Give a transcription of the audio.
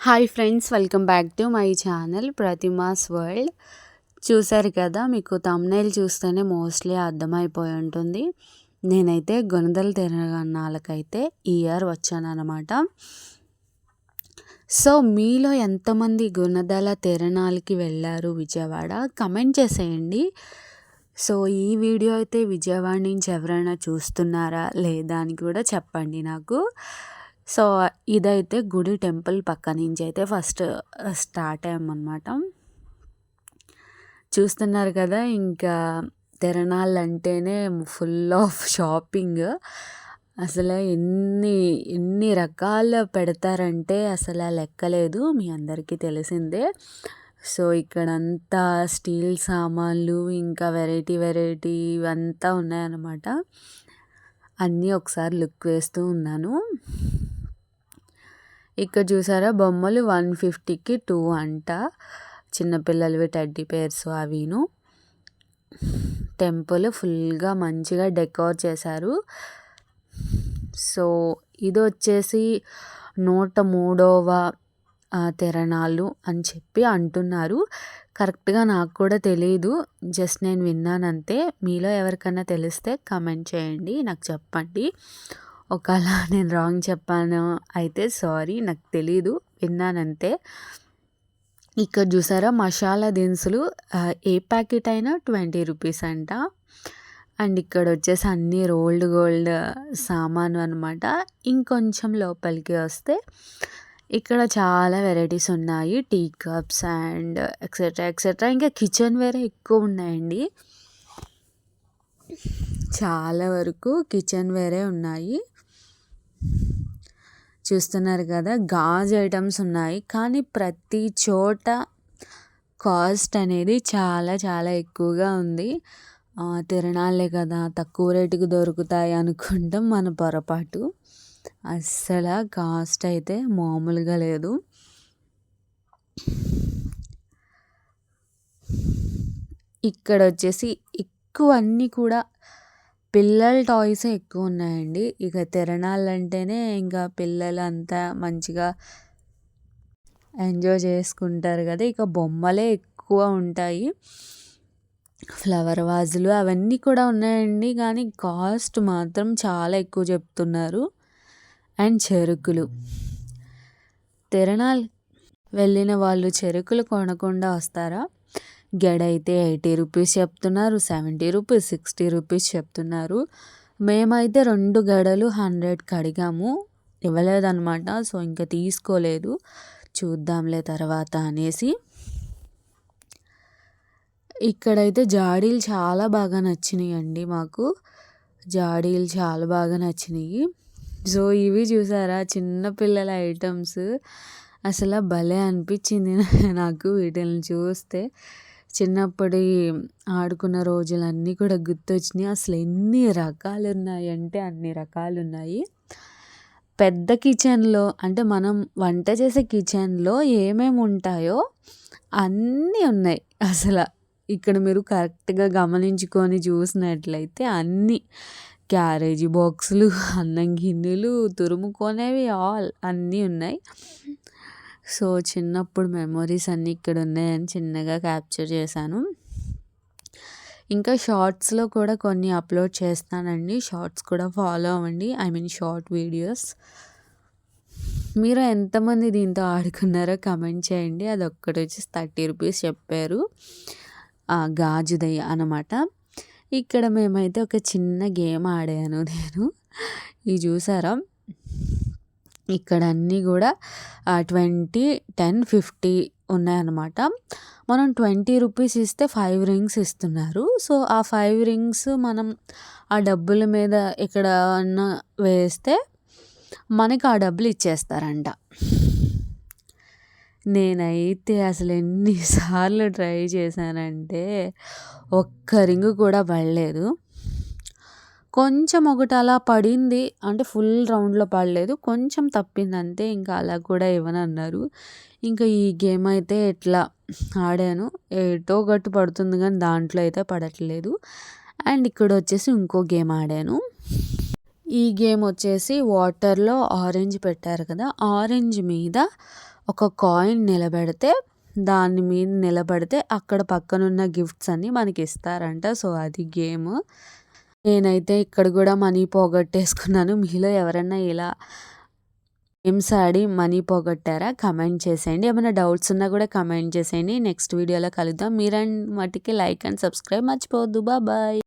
Hi friends welcome back to my channel Pratima's world. చూసారు కదా మీకు తమ్నైల్ చూస్తేనే మోస్ట్లీ అర్థమైపోయి ఉంటుంది. నేనైతే గొనదల తిరణాలకైతే ఈ ఇయర్ వచ్చానమాట సో మీలో ఎంతమంది గుణదల తిరణాలకి వెళ్ళారు విజయవాడ? కమెంట్ చేసేయండి. సో ఈ వీడియో అయితే విజయవాడ నుంచి ఎవరైనా చూస్తున్నారా లేదా అని కూడా చెప్పండి నాకు. సో ఇదైతే గుడి టెంపుల్ పక్క నుంచి అయితే ఫస్ట్ స్టార్ట్ అయ్యామన్నమాట. చూస్తున్నారు కదా ఇంకా తిరణాలు అంటేనే ఫుల్ ఆఫ్ షాపింగ్. అసలు ఎన్ని ఎన్ని రకాల పెడతారంటే అసలు లెక్కలేదు మీ అందరికీ తెలిసిందే. సో ఇక్కడంతా స్టీల్ సామాన్లు ఇంకా వెరైటీ వెరైటీ ఇవంతా ఉన్నాయన్నమాట. అన్నీ ఒకసారి లుక్ వేస్తూ ఉన్నాను. ఇక్కడ చూసారా? బొమ్మలు వన్ ఫిఫ్టీకి టూ అంట. చిన్నపిల్లలవి టెడ్డీ పేర్స్ అవిను. టెంపుల్ ఫుల్గా మంచిగా డెకోర్ చేశారు. సో ఇది వచ్చేసి నూట మూడవ తిరణాలు అని చెప్పి అంటున్నారు. కరెక్ట్గా నాకు కూడా తెలియదు జస్ట్ నేను విన్నానంతే. మీలో ఎవరికైనా తెలిస్తే కమెంట్ చేయండి. నాకు చెప్పండి. ఒకవేళ నేను రాంగ్ చెప్పాను. అయితే సారీ నాకు తెలీదు. విన్నానంతే. ఇక్కడ చూసారా మసాలా దినుసులు ఏ ప్యాకెట్ అయినా ట్వంటీ రూపీస్ అంట. అండ్ ఇక్కడ వచ్చేసి అన్ని రోల్డ్ గోల్డ్ సామాను అనమాట ఇంకొంచెం లోపలికి వస్తే ఇక్కడ చాలా వెరైటీస్ ఉన్నాయి. Tea cups and etcetera etcetera ఇంకా కిచెన్ వేరే ఎక్కువ ఉన్నాయండి. చాలా వరకు కిచెన్ వేరే ఉన్నాయి. చూస్తున్నారు కదా గాజు ఐటమ్స్ ఉన్నాయి. కానీ ప్రతి చోట కాస్ట్ అనేది చాలా చాలా ఎక్కువగా ఉంది. తిరణాలే కదా తక్కువ రేటుకి దొరుకుతాయి అనుకుంటాం మన పొరపాటు. అస్సలు కాస్ట్ అయితే మామూలుగా లేదు. ఇక్కడ వచ్చేసి ఎక్కువ అన్నీ కూడా పిల్లల టాయ్సే ఎక్కువ ఉన్నాయండి. ఇక తిరణాలు అంటేనే ఇంకా పిల్లలు అంతా మంచిగా ఎంజాయ్ చేసుకుంటారు కదా. ఇక బొమ్మలే ఎక్కువ ఉంటాయి. ఫ్లవర్ వాజులు అవన్నీ కూడా ఉన్నాయండి. కానీ కాస్ట్ మాత్రం చాలా ఎక్కువ చెప్తున్నారు. అండ్ చెరుకులు. తిరణాలు వెళ్ళిన వాళ్ళు చెరుకులు కొనకుండా వస్తారా? గెడ అయితే ఎయిటీ రూపీస్ చెప్తున్నారు సెవెంటీ రూపీస్ సిక్స్టీ రూపీస్ చెప్తున్నారు. మేమైతే రెండు గడలు హండ్రెడ్కి అడిగాము ఇవ్వలేదన్నమాట సో ఇంకా తీసుకోలేదు. చూద్దాంలే తర్వాత అనేసి. ఇక్కడైతే జాడీలు చాలా బాగా నచ్చినాయి అండి మాకు. జాడీలు చాలా బాగా నచ్చినాయి. సో ఇవి చూసారా చిన్నపిల్లల ఐటమ్స్. అసలు భలే అనిపించింది నాకు వీటిని చూస్తే. చిన్నప్పటి ఆడుకున్న రోజులన్నీ కూడా గుర్తొచ్చినాయి. అసలు ఎన్ని రకాలు ఉన్నాయంటే అన్ని రకాలు ఉన్నాయి పెద్ద కిచెన్లో అంటే మనం వంట చేసే కిచెన్లో ఏమేమి ఉంటాయో అన్నీ ఉన్నాయి. అసలు ఇక్కడ మీరు కరెక్ట్గా గమనించుకొని చూసినట్లయితే అన్నీ క్యారేజీ బాక్సులు అన్నం గిన్నెలు తురుముకొనేవి ఆల్ అన్నీ ఉన్నాయి. సో చిన్నప్పుడు మెమొరీస్ అన్నీ ఇక్కడ ఉన్నాయని చిన్నగా క్యాప్చర్ చేశాను. ఇంకా షార్ట్స్లో కూడా కొన్ని అప్లోడ్ చేస్తానండి. షార్ట్స్ కూడా ఫాలో అవ్వండి. I mean short videos. మీరు ఎంతమంది దీంతో ఆడుకున్నారో కమెంట్ చేయండి. అది ఒక్కటి వచ్చి థర్టీ రూపీస్ చెప్పారు. గాజుదయ్య అనమాట ఇక్కడ మేమైతే ఒక చిన్న గేమ్ ఆడాను నేను. ఇది చూసారా? ఇక్కడ అన్నీ కూడా ట్వంటీ టెన్ ఫిఫ్టీ ఉన్నాయన్నమాట. మనం ట్వంటీ రూపీస్ ఇస్తే ఫైవ్ రింగ్స్ ఇస్తున్నారు. సో ఆ ఫైవ్ రింగ్స్ మనం ఆ డబ్బుల మీద ఎక్కడ వేస్తే మనకి ఆ డబ్బులు ఇచ్చేస్తారంట. నేనైతే అసలు ఎన్నిసార్లు ట్రై చేశానంటే ఒక్క రింగు కూడా పడలేదు. కొంచెం ఒకటి అలా పడింది అంటే ఫుల్ రౌండ్లో పడలేదు. కొంచెం తప్పింది అంతే ఇంకా అలా కూడా ఇవ్వనన్నారు. ఇంకా ఈ గేమ్ అయితే ఎట్లా ఆడాను ఏటో గట్టు పడుతుంది కానీ దాంట్లో అయితే పడట్లేదు. అండ్ ఇక్కడ వచ్చేసి ఇంకో గేమ్ ఆడాను. ఈ గేమ్ వచ్చేసి వాటర్లో ఆరెంజ్ పెట్టారు కదా ఆరెంజ్ మీద ఒక కాయిన్ నిలబెడితే దాని మీద నిలబడితే అక్కడ పక్కనున్న గిఫ్ట్స్ అన్నీ మనకి ఇస్తారంట. సో అది గేమ్. నేనైతే ఇక్కడ కూడా మనీ పోగొట్టేసుకున్నాను. మీలో ఎవరైనా ఇలా గేమ్స్ ఆడి మనీ పోగొట్టారా? కమెంట్ చేసేయండి. ఏమైనా డౌట్స్ ఉన్నా కూడా కమెంట్ చేసేయండి. నెక్స్ట్ వీడియోలో కలుద్దాం. అండ్ మట్టికి లైక్ అండ్ సబ్స్క్రైబ్ మర్చిపోవద్దు. బాయ్.